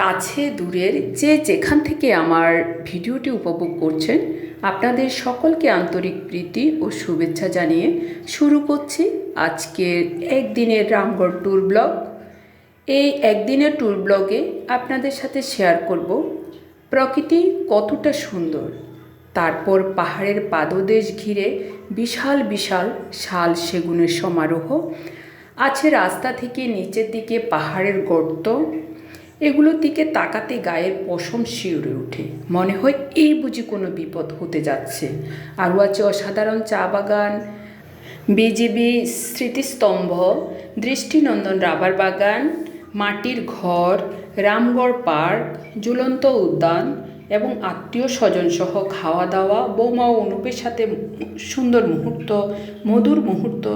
কাছে, দূরের যে যেখান থেকে আমার ভিডিওটি উপভোগ করছেন, আপনাদের সকলকে আন্তরিক প্রীতি ও শুভেচ্ছা জানিয়ে শুরু করছি আজকের একদিনের রামগড় ট্যুর ব্লগ। এই একদিনের ট্যুর ব্লগে আপনাদের সাথে শেয়ার করব প্রকৃতি কতটা সুন্দর, তারপর পাহাড়ের পাদদেশ ঘিরে বিশাল বিশাল শাল সেগুনের সমারোহ, আছে রাস্তা থেকে নিচের দিকে পাহাড়ের গর্ত এগুলোর দিকে তাকাতে গায়ের পশম শিউরে ওঠে। মনে হয় এই বুঝি কোনো বিপদ হতে যাচ্ছে। আরও আছে অসাধারণ চা বাগান, বিজিবি স্মৃতিস্তম্ভ, দৃষ্টিনন্দন রাবার বাগান, মাটির ঘর, রামগড় পার্ক, ঝুলন্ত উদ্যান এবং আত্মীয় স্বজন সহ খাওয়া দাওয়া, বৌমা ও অনুপের সাথে সুন্দর মুহূর্ত, মধুর মুহূর্ত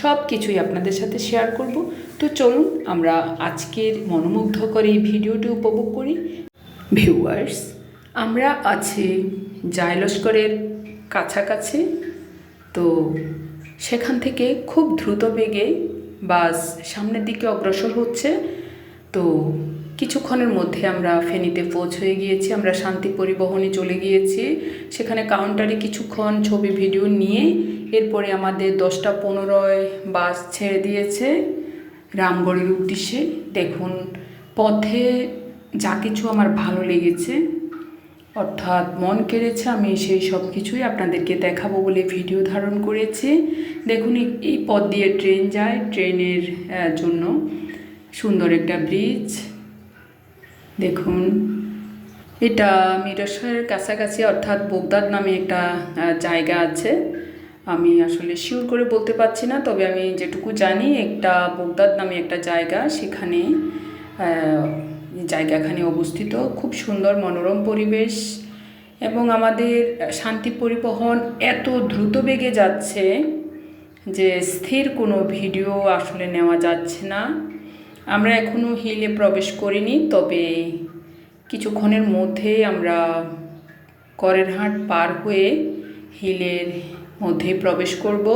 সব কিছুই আপনাদের সাথে শেয়ার করব। তো চলুন, আমরা আজকের মনোমুগ্ধকর এই ভিডিওটি উপভোগ করি। ভিউয়ার্স আমরা আছি জায়লস্করের কাছাকাছি। তো সেখান থেকে খুব দ্রুত বেগে বাস সামনের দিকে অগ্রসর হচ্ছে। তো কিছুক্ষণের মধ্যে আমরা ফেনীতে পৌঁছে গিয়েছি, আমরা শান্তি পরিবহনে চলে গিয়েছি। সেখানে কাউন্টারে কিছুক্ষণ ছবি ভিডিও নিয়ে এরপরে আমাদের দশটা পনেরোয় বাস ছেড়ে দিয়েছে। রামগড়ের উদ্দেশ্যে দেখুন, পথে যা কিছু আমার ভালো লেগেছে, অর্থাৎ মন কেড়েছে, আমি সেই সব কিছুই আপনাদেরকে দেখাবো বলে ভিডিও ধারণ করেছি। দেখুন, এই পথ দিয়ে ট্রেন যায়, ট্রেনের জন্য সুন্দর একটা ব্রিজ দেখুন, এটা মিরসরের কাছাকাছি অর্থাৎ বোগদাদ নামে একটা জায়গা আছে। আমি আসলে শিওর করে বলতে পারছি না, তবে আমি যেটুকু জানি একটা বোগদাদ নামে একটা জায়গা, সেখানে জায়গাখানে অবস্থিত। খুব সুন্দর মনোরম পরিবেশ এবং আমাদের শান্তি পরিবহন এত দ্রুত বেগে যাচ্ছে যে স্থির কোনো ভিডিও আসলে নেওয়া যাচ্ছে না। আমরা এখনও হিলে প্রবেশ করিনি, তবে কিছুক্ষণের মধ্যে আমরা করের হাট পার হয়ে হিলের মধ্যে প্রবেশ করব।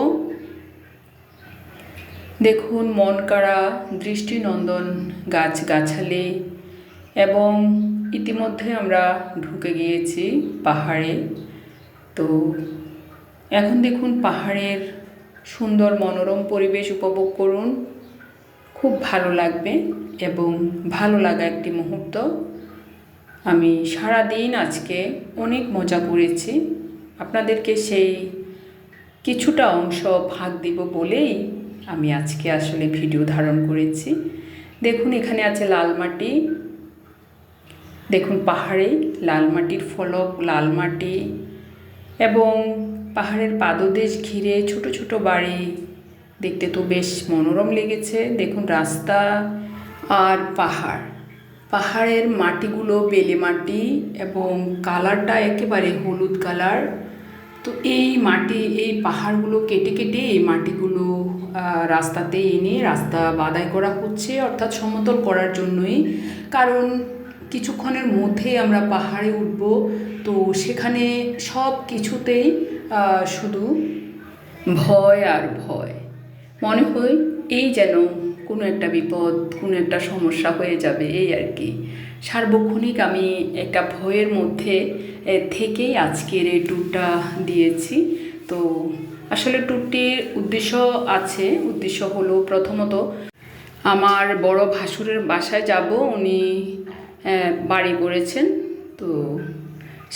দেখুন মন কাড়া, দৃষ্টিনন্দন গাছগাছালি এবং ইতিমধ্যে আমরা ঢুকে গিয়েছি পাহাড়ে। তো এখন দেখুন পাহাড়ের সুন্দর মনোরম পরিবেশ উপভোগ করুন। খুব ভালো লাগবে এবং ভালো লাগা একটি মুহূর্ত। আমি সারা দিন আজকে অনেক মজা করেছি। আপনাদেরকে সেই কিছুটা অংশ ভাগ দিব বলেই আমি আজকে আসলে ভিডিও ধারণ করেছি। দেখুন, এখানে আছে লাল মাটি। দেখুন, পাহাড়ে লাল মাটির ফলক, লাল মাটি এবং পাহাড়ের পাদদেশ ঘিরে ছোট ছোট বাড়ি দেখতে তো বেশ মনোরম লেগেছে। দেখুন রাস্তা আর পাহাড়। পাহাড়ের মাটিগুলো বেলে মাটি এবং কালারটা একেবারে হলুদ কালার। তো এই মাটি, এই পাহাড়গুলো কেটে কেটে এই মাটিগুলো রাস্তাতে এনে রাস্তা বাদাই করা হচ্ছে অর্থাৎ সমতল করার জন্যই। কারণ কিছুক্ষণের মধ্যে আমরা পাহাড়ে উঠব। তো সেখানে সব কিছুতেই শুধু ভয় আর ভয়। মনে হয় এই যেন কোনো একটা বিপদ, কোনো একটা সমস্যা হয়ে যাবে, এই আর কি। সার্বক্ষণিক আমি একটা ভয়ের মধ্যে থেকেই আজকের এই ট্যুরটা দিয়েছি। তো আসলে ট্যুরটির উদ্দেশ্য আছে, উদ্দেশ্য হলো প্রথমত আমার বড় ভাসুরের বাসায় যাব, উনি বাড়ি করেছেন। তো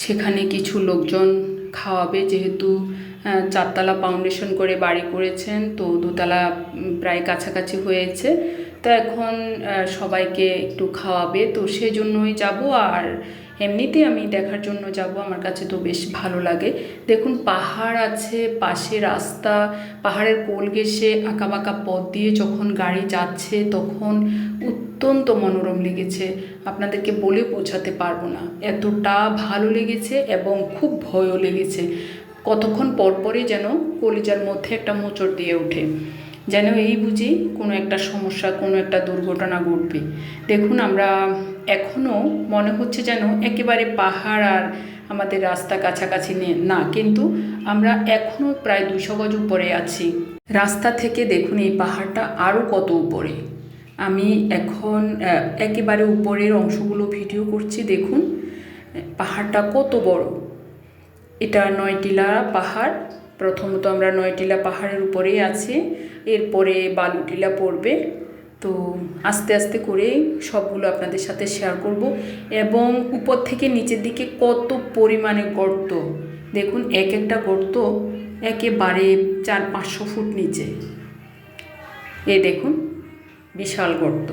সেখানে কিছু লোকজন খাওয়াবে, যেহেতু চারতলা ফাউন্ডেশন করে বাড়ি করেছেন, তো দোতলা প্রায় কাছাকাছি হয়েছে। তো এখন সবাইকে একটু খাওয়াবে, তো সেজন্যই যাব। আর এমনিতে আমি দেখার জন্য যাব, আমার কাছে তো বেশ ভালো লাগে। দেখুন, পাহাড় আছে, পাশে রাস্তা, পাহাড়ের কোল ঘেঁষে আঁকাবাঁকা পথ দিয়ে যখন গাড়ি যাচ্ছে, তখন অত্যন্ত মনোরম লেগেছে। আপনাদেরকে বলে বোঝাতে পারব না। এতটা ভালো লেগেছে এবং খুব ভয়ও লেগেছে। কতক্ষণ পরপরই যেন কলিজার মধ্যে একটা মোচড় দিয়ে ওঠে। যেন এই বুঝি কোনো একটা সমস্যা, কোনো একটা দুর্ঘটনা ঘটবে। দেখুন, আমরা এখনও মনে হচ্ছে যেন একেবারে পাহাড় আর আমাদের রাস্তা কাছাকাছি নে- না। কিন্তু আমরা এখনও প্রায় দুশো গজ উপরে আছি। রাস্তা থেকে দেখুন, এই পাহাড়টা আরও কত উপরে। আমি এখন একেবারে উপরের অংশগুলো ভিডিও করছি। দেখুন, পাহাড়টা কত বড়। এটা নয়টিলা পাহাড়। প্রথমত আমরা নয়টিলা পাহাড়ের উপরেই আছি। এরপরে বালুটিলা পড়বে। তো আস্তে আস্তে করে সবগুলো আপনাদের সাথে শেয়ার করব। এবং উপর থেকে নিচের দিকে কত পরিমাণে গর্ত। দেখুন, এক একটা গর্ত একেবারে চার পাঁচশো ফুট নিচে। এ দেখুন, বিশাল গর্ত।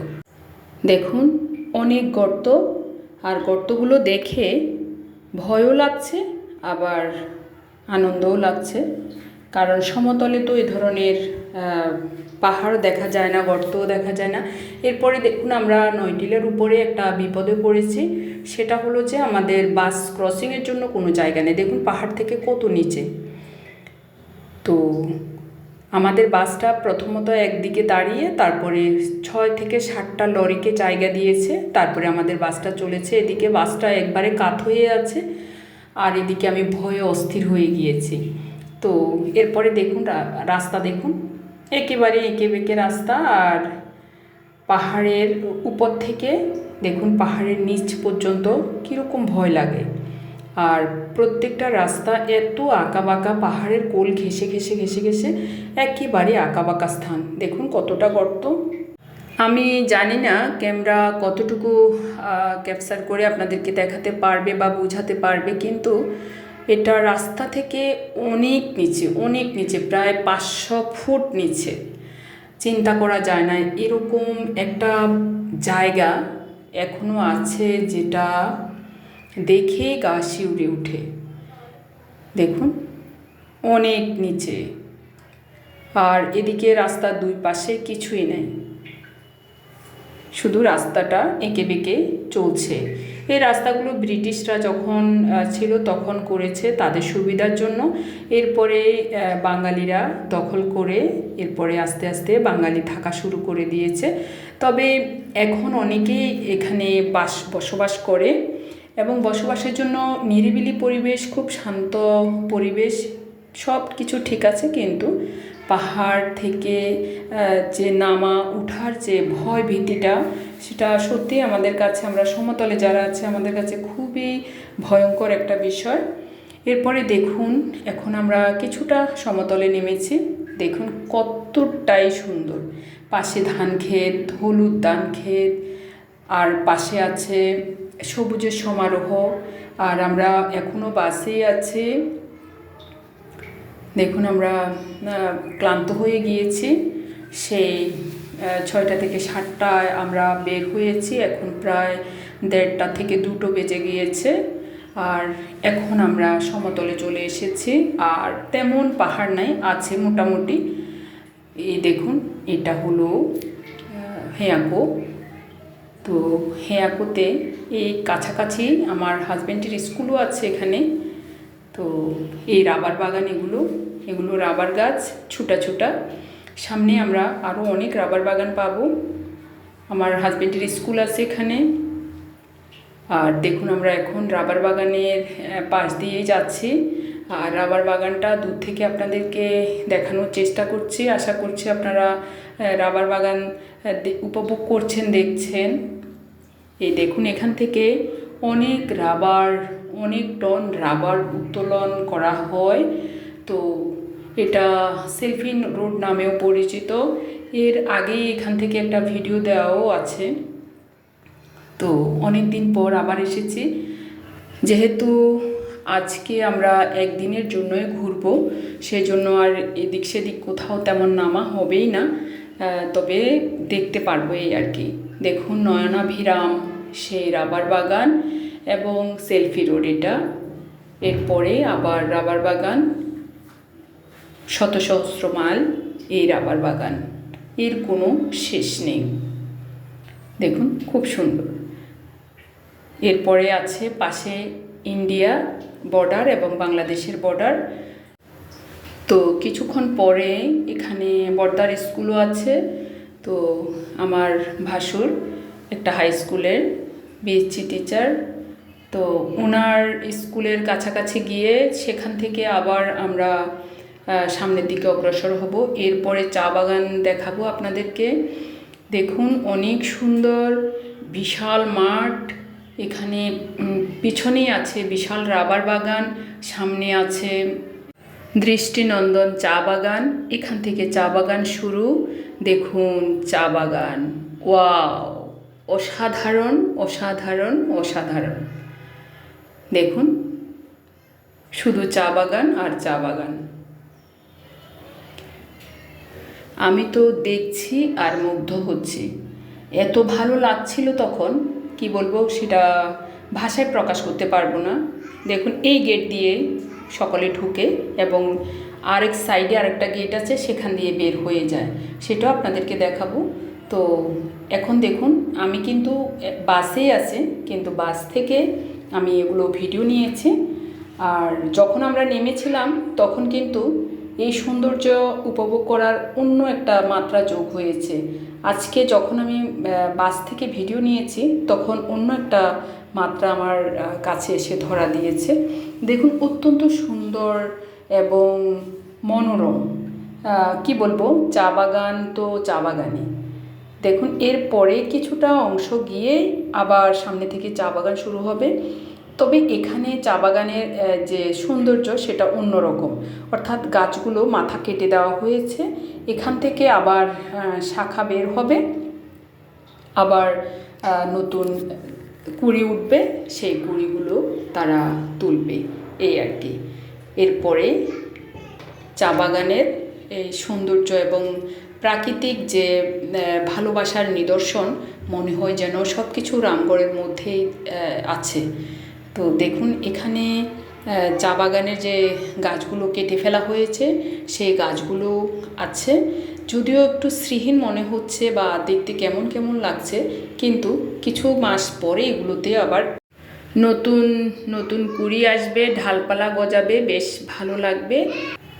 দেখুন, অনেক গর্ত। আর গর্তগুলো দেখে ভয়ও লাগছে আবার আনন্দও লাগছে। কারণ সমতলে তো এই ধরনের পাহাড় দেখা যায় না, গর্তও দেখা যায় না। এরপরে দেখুন আমরা নয়টিলের উপরে একটা বিপদে পড়েছি। সেটা হলো যে আমাদের বাস ক্রসিংয়ের জন্য কোনো জায়গা নেই। দেখুন পাহাড় থেকে কত নিচে। তো আমাদের বাসটা প্রথমত একদিকে দাঁড়িয়ে, তারপরে ছয় থেকে সাতটা লরিকে জায়গা দিয়েছে। তারপরে আমাদের বাসটা চলেছে। এদিকে বাসটা একবারে কাত হয়ে আছে। আর এদিকে আমি ভয়ে অস্থির হয়ে গিয়েছি। তো এরপরে দেখুন রাস্তা দেখুন। একেবারে এঁকে বেঁকে রাস্তা আর পাহাড়ের উপর থেকে দেখুন, পাহাড়ের নিচ পর্যন্ত কীরকম ভয় লাগে। আর প্রত্যেকটা রাস্তা এত আঁকাবাঁকা, পাহাড়ের কোল ঘেসে ঘেসে ঘেসে ঘেসে একেবারে আঁকাবাঁকা স্থান। দেখুন কতটা গর্ত। আমি জানি না ক্যামেরা কতটুকু ক্যাপচার করে আপনাদেরকে দেখাতে পারবে বা বোঝাতে পারবে, কিন্তু এটা রাস্তা থেকে অনেক নিচে অনেক নিচে, প্রায় পাঁচশো ফুট নিচে। চিন্তা করা যায় না, এরকম একটা জায়গা এখনও আছে যেটা দেখে গা শিউরে উঠে দেখুন, অনেক নিচে। আর এদিকে রাস্তার দুই পাশে কিছুই নেই। শুধু রাস্তাটা এঁকে বেঁকে চলছে। এই রাস্তাগুলো ব্রিটিশরা যখন ছিল তখন করেছে তাদের সুবিধার জন্য। এরপরে বাঙালিরা দখল করে এরপরে আস্তে আস্তে বাঙালি থাকা শুরু করে দিয়েছে। তবে এখন অনেকেই এখানে বাস, বসবাস করে এবং বসবাসের জন্য নিরিবিলি পরিবেশ, খুব শান্ত পরিবেশ সব কিছু ঠিক আছে কিন্তু পাহাড় থেকে যে নামা, উঠার যে ভয় ভীতিটা, সেটা সত্যি আমাদের কাছে, আমরা সমতলে যারা আছে, আমাদের কাছে খুবই ভয়ঙ্কর একটা বিষয়। এরপরে দেখুন, এখন আমরা কিছুটা সমতলে নেমেছি। দেখুন কতটাই সুন্দর। পাশে ধান ক্ষেত, হলুদ ধান ক্ষেত, আর পাশে আছে সবুজের সমারোহ। আর আমরা এখনও বাসেই আছি। দেখুন, আমরা ক্লান্ত হয়ে গিয়েছি। সেই ছয়টা থেকে সাতটায় আমরা বের হয়েছি। এখন প্রায় দেড়টা থেকে দুটো বেজে গিয়েছে। আর এখন আমরা সমতলে চলে এসেছি। আর তেমন পাহাড় নাই, আছে মোটামুটি। এই দেখুন, এটা হলো হেয়াকো। তো হেয়াকোতে এই কাছাকাছি আমার হাজব্যান্ডের স্কুলও আছে এখানে। তো এই রাবার বাগান এগুলো এগুলো রাবার গাছ, ছুটা ছুটা। সামনে আমরা আরও অনেক রাবার বাগান পাবো। আমার হাজব্যান্ডের স্কুল আছে এখানে। আর দেখুন আমরা এখন রাবার বাগানের পাশ দিয়েই যাচ্ছি। আর রাবার বাগানটা দূর থেকে আপনাদেরকে দেখানোর চেষ্টা করছি। আশা করছি আপনারা রাবার বাগান উপভোগ করছেন, দেখছেন। এই দেখুন এখান থেকে অনেক রাবার অনেক টন রাবার উত্তোলন করা হয়। তো এটা সেলফিন রোড নামেও পরিচিত। এর আগেই এখান থেকে একটা ভিডিও দেওয়াও আছে। তো অনেক দিন পর আবার এসেছি। যেহেতু আজকে আমরা একদিনের জন্যই ঘুরবো, সেজন্য আর এদিক সেদিক কোথাও তেমন নামা হবেই না। তবে দেখতে পারব এই আর কি। দেখুন নয়নাভিরাম, সেই রাবার বাগান। এবং সেলফি রোড এটা। এরপরে আবার রাবার বাগান, শত সহস্র মাইল এই রাবার বাগান। এর কোনো শেষ নেই। দেখুন, খুব সুন্দর। এরপরে আছে পাশে ইন্ডিয়া বর্ডার এবং বাংলাদেশের বর্ডার। তো কিছুক্ষণ পরে এখানে বর্দার স্কুলও আছে। তো আমার ভাসুর, একটা হাই স্কুলের, বিএসসি টিচার তো ওনার স্কুলের কাছাকাছি গিয়ে সেখান থেকে আবার আমরা সামনের দিকে অগ্রসর হব। এরপরে চা বাগান দেখাবো আপনাদেরকে। দেখুন অনেক সুন্দর বিশাল মাঠ। এখানে পিছনেই আছে বিশাল রাবার বাগান সামনে আছে দৃষ্টিনন্দন চা বাগান। এখান থেকে চা বাগান শুরু। দেখুন চা বাগান। ওয়াও! অসাধারণ অসাধারণ অসাধারণ। দেখুন, শুধু চা বাগান আর চা বাগান। আমি তো দেখছি আর মুগ্ধ হচ্ছি। এত ভালো লাগছিল তখন, কি বলব, সেটা ভাষায় প্রকাশ করতে পারব না। দেখুন, এই গেট দিয়ে সকলে ঢুকে এবং আরেক সাইডে আরেকটা গেট আছে, সেখান দিয়ে বের হয়ে যায়। সেটাও আপনাদেরকে দেখাবো। তো এখন দেখুন, আমি কিন্তু বাসেই আছে, কিন্তু বাস থেকে আমি এগুলো ভিডিও নিয়েছি। আর যখন আমরা নেমেছিলাম, তখন কিন্তু এই সৌন্দর্য উপভোগ করার অন্য একটা মাত্রা যোগ হয়েছে। আজকে যখন আমি বাস থেকে ভিডিও নিয়েছি, তখন অন্য একটা মাত্রা আমার কাছে এসে ধরা দিয়েছে। দেখুন, অত্যন্ত সুন্দর এবং মনোরম। কি বলব? চা বাগান তো চা বাগানই। দেখুন এরপরে কিছুটা অংশ গিয়ে আবার সামনে থেকে চা বাগান শুরু হবে। তবে এখানে চা বাগানের যে সৌন্দর্য সেটা অন্যরকম। অর্থাৎ গাছগুলো মাথা কেটে দেওয়া হয়েছে। এখান থেকে আবার শাখা বের হবে। আবার নতুন কুড়ি উঠবে। সেই কুড়িগুলো তারা তুলবে। এই আর কি। এরপরে চা বাগানের এই সৌন্দর্য এবং প্রাকৃতিক যে ভালোবাসার নিদর্শন, মনে হয় যেন সব কিছু রামগড়ের মধ্যেই আছে। তো দেখুন, এখানে চা বাগানের যে গাছগুলো কেটে ফেলা হয়েছে, সেই গাছগুলো আছে। যদিও একটু শ্রীহীন মনে হচ্ছে বা দেখতে কেমন কেমন লাগছে, কিন্তু কিছু মাস পরে এগুলোতে আবার নতুন নতুন কুড়ি আসবে, ঢালপালা গজাবে, বেশ ভালো লাগবে।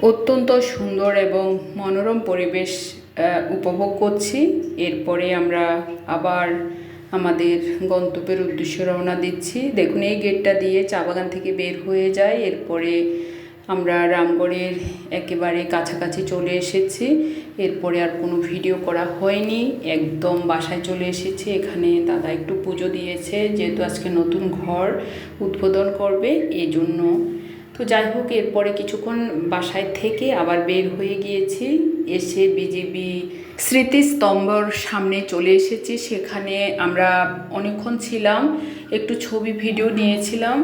অত্যন্ত সুন্দর এবং মনোরম পরিবেশ উপভোগ করছি। এরপরে আমরা আবার আমাদের গন্তব্যের উদ্দেশ্যে রওনা দিচ্ছি। দেখুন, এই গেটটা দিয়ে চা বাগান থেকে বের হয়ে যায় এরপরে আমরা রামগড়ের একেবারে কাছাকাছি চলে এসেছি। এরপরে আর কোনো ভিডিও করা হয়নি। একদম বাসায় চলে এসেছি। এখানে দাদা একটু পুজো দিয়েছে। যেহেতু আজকে নতুন ঘর উদ্বোধন করবে এই জন্য তো যাই হোক, এরপরে কিছুক্ষণ বাসায় থেকে আবার বের হয়ে গিয়েছি। এসে বিজিবি স্মৃতিস্তম্ভর সামনে চলে এসেছি। সেখানে আমরা অনেকক্ষণ ছিলাম, একটু ছবি, ভিডিও নিয়েছিলাম।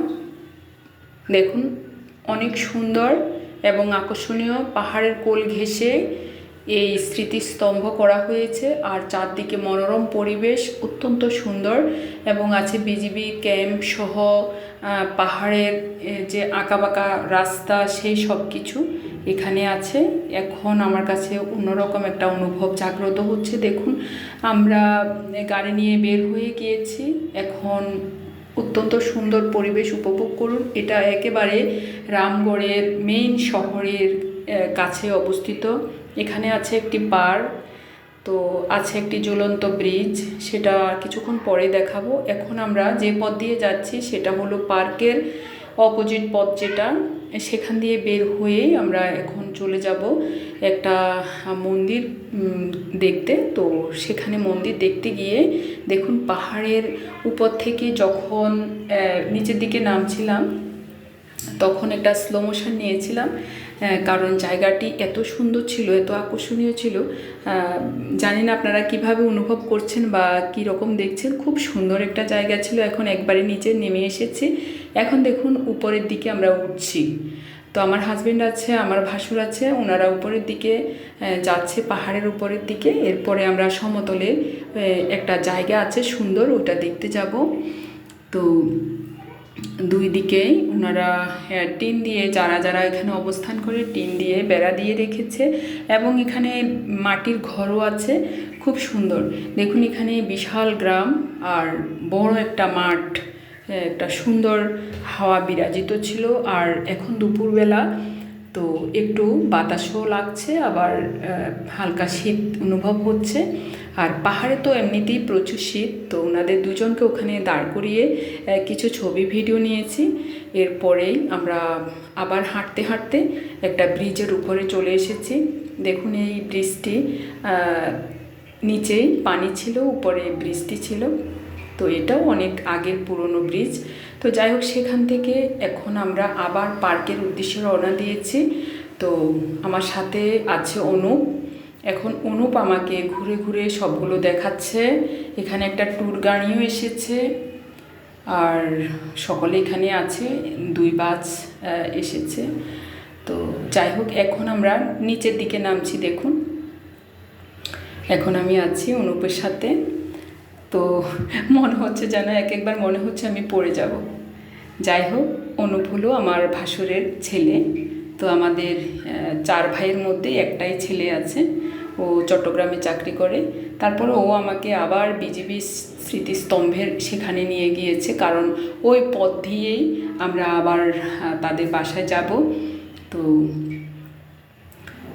দেখুন, অনেক সুন্দর এবং আকর্ষণীয় পাহাড়ের কোল ঘেঁষে এই স্মৃতিস্তম্ভ করা হয়েছে। আর চারদিকে মনোরম পরিবেশ, অত্যন্ত সুন্দর এবং আছে বিজিবি ক্যাম্প সহ পাহাড়ের যে আঁকাবাঁকা রাস্তা, সেই সব কিছু এখানে আছে। এখন আমার কাছে অন্যরকম একটা অনুভব জাগ্রত হচ্ছে। দেখুন, আমরা গাড়ি নিয়ে বের হয়ে গিয়েছি। এখন অত্যন্ত সুন্দর পরিবেশ উপভোগ করুন। এটা একেবারে রামগড়ের মেইন শহরের কাছে অবস্থিত। এখানে আছে একটি পার্ক, তো আছে একটি ঝুলন্ত ব্রিজ। সেটা কিছুক্ষণ পরে দেখাবো। এখন আমরা যে পথ দিয়ে যাচ্ছি, সেটা হলো পার্কের অপোজিট পথ যেটা। সেখান দিয়ে বের হয়েই আমরা এখন চলে যাব একটা মন্দির দেখতে। তো সেখানে মন্দির দেখতে গিয়ে দেখুন পাহাড়ের উপর থেকে যখন নিচের দিকে নামছিলাম, তখন একটা স্লো মোশন নিয়েছিলাম। কারণ জায়গাটি এত সুন্দর ছিল, এত আকর্ষণীয় ছিল। জানি না আপনারা কীভাবে অনুভব করছেন বা কী রকম দেখছেন। খুব সুন্দর একটা জায়গা ছিল, এখন একবারে নিচে নেমে এসেছি। এখন দেখুন, উপরের দিকে আমরা উঠছি। তো আমার হাজবেন্ড আছে, আমার ভাসুর আছে, ওনারা উপরের দিকে যাচ্ছে পাহাড়ের উপরের দিকে। এরপরে আমরা সমতলে একটা জায়গা আছে সুন্দর, ওটা দেখতে যাব। তো দুই দিকেই ওনারা টিন দিয়ে যারা যারা এখানে অবস্থান করে টিন দিয়ে বেড়া দিয়ে রেখেছে এবং এখানে মাটির ঘরও আছে, খুব সুন্দর। দেখুন এখানে বিশাল গ্রাম আর বড় একটা মাঠ একটা সুন্দর হাওয়া বিরাজিত ছিল। আর এখন দুপুরবেলা তো একটু বাতাসও লাগছে, আবার হালকা শীত অনুভব হচ্ছে। আর পাহাড়ে তো এমনিতেই প্রচুর শীত, তো ওনাদের দুজনকে ওখানে দাঁড় করিয়ে কিছু ছবি, ভিডিও নিয়েছি। এরপরেই আমরা আবার হাঁটতে হাঁটতে একটা ব্রিজের উপরে চলে এসেছি। দেখুন এই ব্রিজটি নিচেই পানি ছিল, উপরে বৃষ্টি ছিল। তো এটাও অনেক আগের পুরনো ব্রিজ। তো যাই হোক, সেখান থেকে এখন আমরা আবার পার্কের উদ্দেশ্যে রওনা দিয়েছি। তো আমার সাথে আছে অনুপ। এখন অনুপ আমাকে ঘুরে ঘুরে সবগুলো দেখাচ্ছে। এখানে একটা ট্যুর গাড়িও এসেছে। আর সকলে এখানে আছে, দুই বাস এসেছে। তো যাই হোক, এখন আমরা নিচের দিকে নামছি, দেখুন। এখন আমি আছি অনুপের সাথে। তো মনে হচ্ছে যেন এক একবার মনে হচ্ছে আমি পড়ে যাব। যাই হোক, অনুপ হলো আমার ভাসুরের ছেলে। তো আমাদের চার ভাইয়ের মধ্যে একটাই ছেলে আছে। ও চট্টগ্রামে চাকরি করে। তারপরে ও আমাকে আবার বিজিবি স্মৃতিস্তম্ভের সেখানে নিয়ে গিয়েছে, কারণ ওই পথ দিয়েই আমরা আবার তাদের বাসায় যাব। তো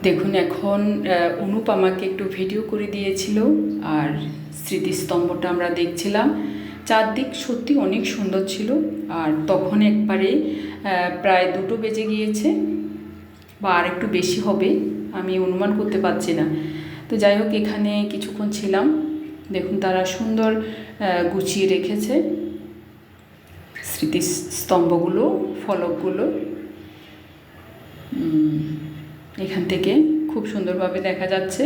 দেখুন, এখন অনুপ আমাকে একটু ভিডিও করে দিয়েছিল আর স্মৃতিস্তম্ভটা আমরা দেখছিলাম। চারদিক সত্যি অনেক সুন্দর ছিল আর তখন একবারে প্রায় দুটো বেজে গিয়েছে বা আর একটু বেশি হবে। আমি অনুমান করতে পারছি না। তো যাই হোক এখানে কিছুক্ষণ ছিলাম। দেখুন, তারা সুন্দর গুছিয়ে রেখেছে স্মৃতিস্তম্ভগুলো, ফলকগুলো। এখান থেকে খুব সুন্দরভাবে দেখা যাচ্ছে।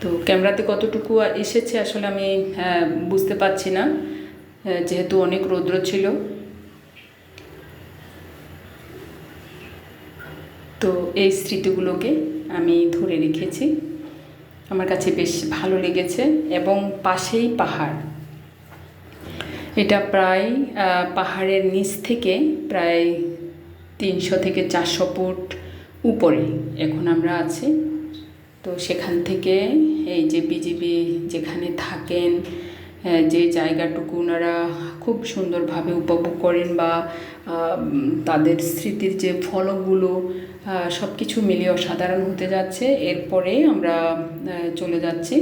তো ক্যামেরাতে কতটুকু এসেছে আসলে আমি বুঝতে পারছি না। যেহেতু অনেক রৌদ্র ছিল। তো এই স্মৃতিগুলোকে আমি ধরে রেখেছি। আমার কাছে বেশ ভালো লেগেছে এবং পাশেই পাহাড়। এটা প্রায় পাহাড়ের নিচ থেকে প্রায় তিনশো থেকে চারশো ফুট উপরে এখন আমরা আছি। তো সেখান থেকে এই যে বিজিবি যেখানে থাকেন যে জায়গাটুকু ওনারা খুব সুন্দরভাবে উপভোগ করেন বা তাদের স্মৃতির যে ফলকগুলো সব কিছু মিলিয়ে অসাধারণ হতে যাচ্ছে। এরপরে আমরা চলে যাচ্ছি।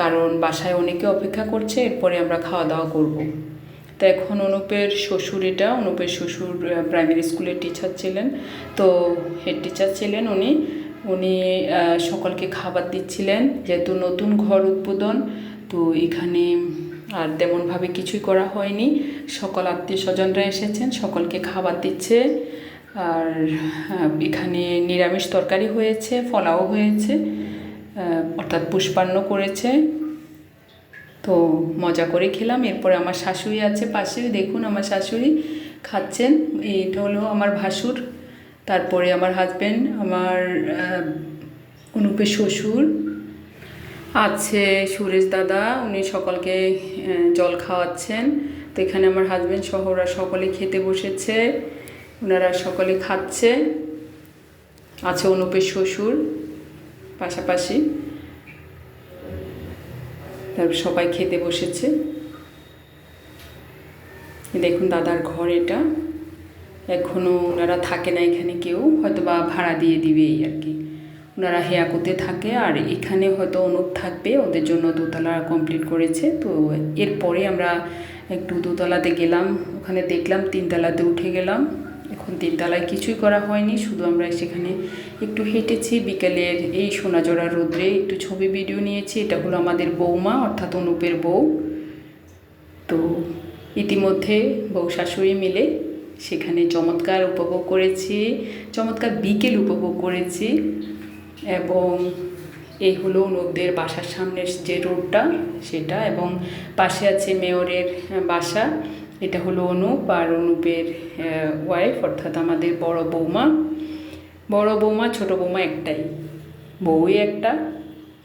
কারণ বাসায় অনেকে অপেক্ষা করছে, এরপরে আমরা খাওয়া দাওয়া করব। তো এখন অনুপের শ্বশুর এটা, অনুপের শ্বশুর প্রাইমারি স্কুলের টিচার ছিলেন। তো হেড টিচার ছিলেন উনি। উনি সকলকে খাবার দিচ্ছিলেন, যেহেতু নতুন ঘর উদ্বোধন, তো এখানে আর তেমনভাবে কিছুই করা হয়নি। সকল আত্মীয় স্বজনরা এসেছেন, সকলকে খাবার দিচ্ছে। আর এখানে নিরামিষ তরকারি হয়েছে ফলাও হয়েছে অর্থাৎ পুষ্পান্ন করেছে। তো মজা করে খেলাম। এরপরে আমার শাশুড়ি আছে পাশে, দেখুন আমার শাশুড়ি খাচ্ছেন। এইটা হলো আমার ভাসুর, তারপরে আমার হাজব্যান্ড আমার অনুপের শ্বশুর। আছে সুরেশ দাদা, উনি সকলকে জল খাওয়াচ্ছেন। তো এখানে আমার হাজব্যান্ড সহ ওরা সকলে খেতে বসেছে, ওনারা সকলে খাচ্ছে। আছে অনুপের শ্বশুর পাশাপাশি। তারপর সবাই খেতে বসেছে। দেখুন দাদার ঘর এটা। এখনও ওনারা থাকে না এখানে কেউ হয়তো বা ভাড়া দিয়ে দিবে এই আর কি। ওনারা হেয়াকুতে থাকে আর এখানে হয়তো অনুপ থাকবে, ওদের জন্য দোতলা কমপ্লিট করেছে। তো এরপরে আমরা একটু দোতলাতে গেলাম, ওখানে দেখলাম তিনতলাতে উঠে গেলাম। এখন তিনতলায় কিছুই করা হয়নি, শুধু আমরা সেখানে একটু হেঁটেছি। বিকেলের এই সোনাজোড়া রোদ্রে একটু ছবি ভিডিও নিয়েছি, এটা হলো আমাদের বৌমা, অর্থাৎ অনুপের বউ। তো ইতিমধ্যে বউ শাশুড়ি মিলে সেখানে চমৎকার উপভোগ করেছি, চমৎকার বিকেল উপভোগ করেছি। এবং এই হলো অনুপদের বাসার সামনের যে রোডটা সেটা এবং পাশে আছে মেয়রের বাসা। এটা হলো অনুপ আর অনুপের ওয়াইফ অর্থাৎ আমাদের বড় বৌমা। বড় বৌমা, ছোট বৌমা একটাই। বউই একটা,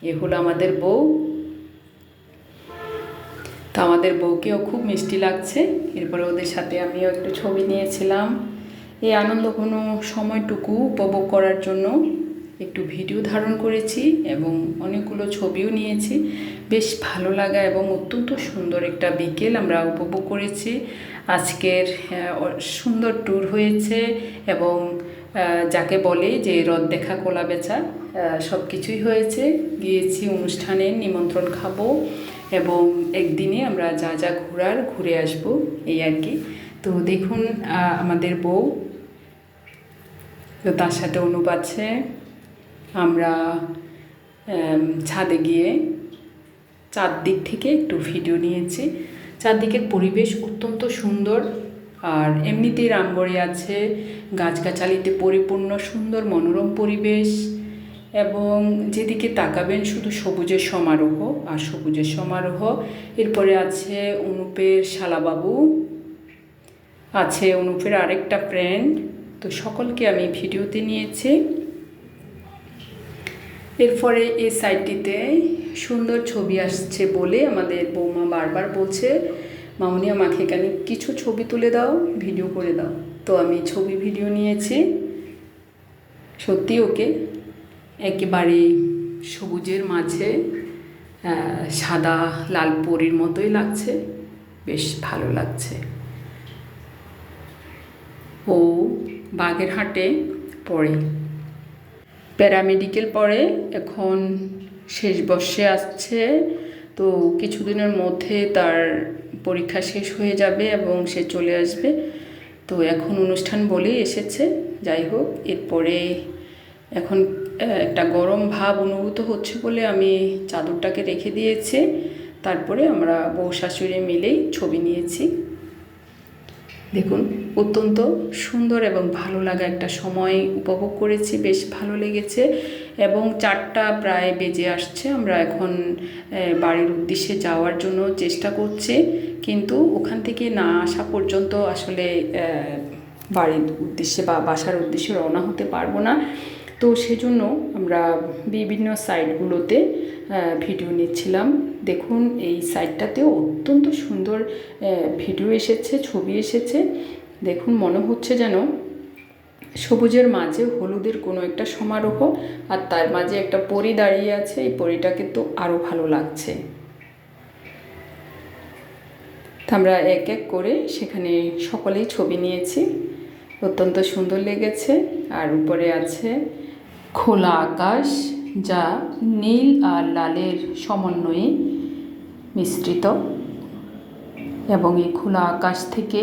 এ হলো আমাদের বউ। তো আমাদের বউকেও খুব মিষ্টি লাগছে। এরপরে ওদের সাথে আমিও একটু ছবি নিয়েছিলাম। এই আনন্দঘন সময়টুকু উপভোগ করার জন্য। একটু ভিডিও ধারণ করেছি এবং অনেকগুলো ছবিও নিয়েছি। বেশ ভালো লাগা এবং অত্যন্ত সুন্দর একটা বিকেল আমরা উপভোগ করেছি। আজকের সুন্দর ট্যুর হয়েছে এবং যাকে বলে যে রথ দেখা কোলা বেচা সব কিছুই হয়েছে। গিয়েছি অনুষ্ঠানে, নিমন্ত্রণ খাব এবং একদিনে আমরা যা যা ঘোরার ঘুরে আসব, এই আর কি। তো দেখুন আমাদের বউ, তো তার সাথে অনুপ আছে। আমরা ছাদে গিয়ে চারদিক থেকে একটু ভিডিও নিয়েছি। চারদিকের পরিবেশ অত্যন্ত সুন্দর আর এমনিতেই রামগড়ে আছে, গাছগাছালিতে পরিপূর্ণ সুন্দর মনোরম পরিবেশ এবং যেদিকে তাকাবেন শুধু সবুজের সমারোহ আর সবুজের সমারোহ। এরপরে আছে অনুপের শালাবাবু, আছে অনুপের আরেকটা ফ্রেন্ড তো সকলকে আমি ভিডিওতে নিয়েছি। এরপরে এই সাইডটিতে সুন্দর ছবি আসছে বলে আমাদের বৌমা বারবার বলছে, মামনি, আমাকে এখানে কিছু ছবি তুলে দাও, ভিডিও করে দাও। তো আমি ছবি, ভিডিও নিয়েছি। সত্যি ওকে একেবারে সবুজের মাঝে সাদা লাল পরির মতোই লাগছে, বেশ ভালো লাগছে। ও বাগেরহাটে পড়ে। প্যারামেডিকেল পড়ে এখন শেষ বর্ষে আসছে। তো কিছুদিনের মধ্যে তার পরীক্ষা শেষ হয়ে যাবে এবং সে চলে আসবে। তো এখন অনুষ্ঠান বলেই এসেছে। যাই হোক, এরপরে এখন একটা গরম ভাব অনুভূত হচ্ছে বলে আমি চাদরটাকে রেখে দিয়েছি। তারপরে আমরা বউ শাশুড়ি মিলেই ছবি নিয়েছি। দেখুন, অত্যন্ত সুন্দর এবং ভালো লাগা একটা সময় উপভোগ করেছি, বেশ ভালো লেগেছে এবং চারটা প্রায় বেজে আসছে। আমরা এখন বাড়ির উদ্দেশ্যে যাওয়ার জন্য চেষ্টা করছি, কিন্তু ওখান থেকে না আসা পর্যন্ত আসলে বাড়ির উদ্দেশ্যে বা বাসার উদ্দেশ্যে রওনা হতে পারব না। তো সেজন্য আমরা বিভিন্ন সাইটগুলোতে ভিডিও নিচ্ছিলাম। দেখুন, এই সাইটটাতেও অত্যন্ত সুন্দর ভিডিও এসেছে, ছবি এসেছে। দেখুন, মনে হচ্ছে যেন সবুজের মাঝে হলুদের কোনো একটা সমারোহ, আর তার মাঝে একটা পরি দাঁড়িয়ে আছে। এই পরিটাকে তো আরও ভালো লাগছে। আমরা এক এক করে সেখানে সকলেই ছবি নিয়েছি। অত্যন্ত সুন্দর লেগেছে। আর উপরে আছে খোলা আকাশ যা নীল আর লালের সমন্বয়ে মিশ্রিত এবং এই খোলা আকাশ থেকে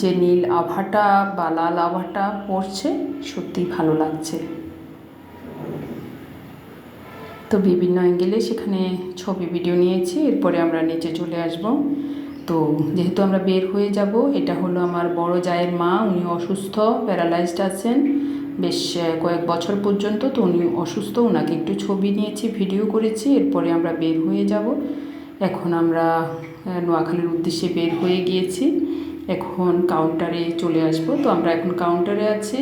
যে নীল আভাটা বা লাল আভাটা পড়ছে সত্যি ভালো লাগছে। তো বিভিন্ন অ্যাঙ্গেলে সেখানে ছবি, ভিডিও নিয়েছি, এরপরে আমরা নিচে চলে আসব। তো যেহেতু আমরা বের হয়ে যাব, এটা হলো আমার বড় জায়ের মা উনি অসুস্থ, প্যারালাইজড আছেন। বেশ কয়েক বছর পর্যন্ত তো উনি অসুস্থ ওনাকে একটু ছবি নিয়েছি ভিডিও করেছি, এরপরে আমরা বের হয়ে যাব। এখন আমরা নোয়াখালীর উদ্দেশ্যে বের হয়ে গিয়েছি। এখন কাউন্টারে চলে আসব। তো আমরা এখন কাউন্টারে আছি।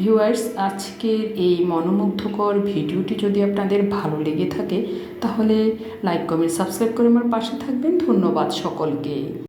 ভিউয়ার্স, আজকের এই মনোমুগ্ধকর ভিডিওটি যদি আপনাদের ভালো লেগে থাকে, তাহলে লাইক, কমেন্ট, সাবস্ক্রাইব করে আমার পাশে থাকবেন। ধন্যবাদ সকলকে।